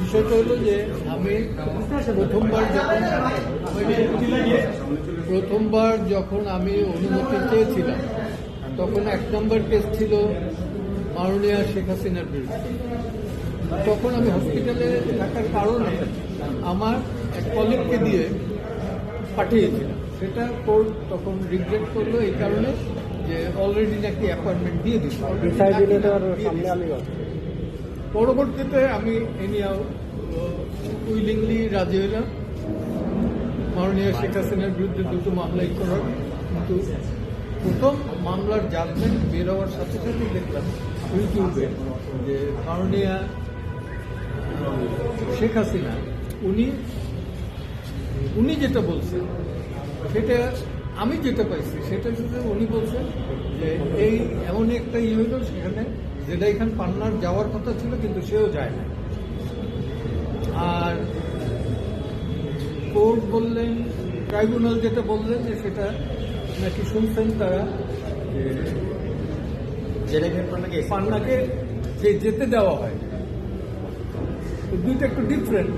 বিষয়টা হলো যে আমি প্রথমবার যখন প্রথমবার যখন আমি অনুমতি চেয়েছিলাম তখন এক নম্বর কেস ছিল মাননীয় শেখ হাসিনার বিরুদ্ধে। তখন আমি হসপিটালে থাকার কারণে আমার এক কলিগকে দিয়ে পাঠিয়েছিলাম। সেটা কোর্ট তখন রিগ্রেট করল এই কারণে যে অলরেডি নাকি অ্যাপয়েন্টমেন্ট দিয়ে দিচ্ছে দিলে সামনে পরবর্তীতে আমি এনিয়াও উইলিংলি রাজি হইলাম। মাননীয় শেখ হাসিনার বিরুদ্ধে দুটো মামলাই করার। কিন্তু প্রথম মামলার জাজমেন্ট বের হওয়ার সাথে সাথে দেখলাম ইউটিউবে যে মাননীয় শেখ হাসিনা, উনি উনি যেটা বলছেন, সেটা আমি যেটা পাইছি, সেটা শুধু উনি বলছেন যে এই এমন একটা ইয়ে হইল সেখানে যেটা এখানে পান্নার যাওয়ার কথা ছিল কিন্তু সেও যায় না। আর কোর্ট বললেন ট্রাইব্যুনাল যেটা বললেন যে সেটা নাকি শুনছেন তারা যে পান্নাকে যে যেতে দেওয়া হয়। দুইটা একটু ডিফারেন্ট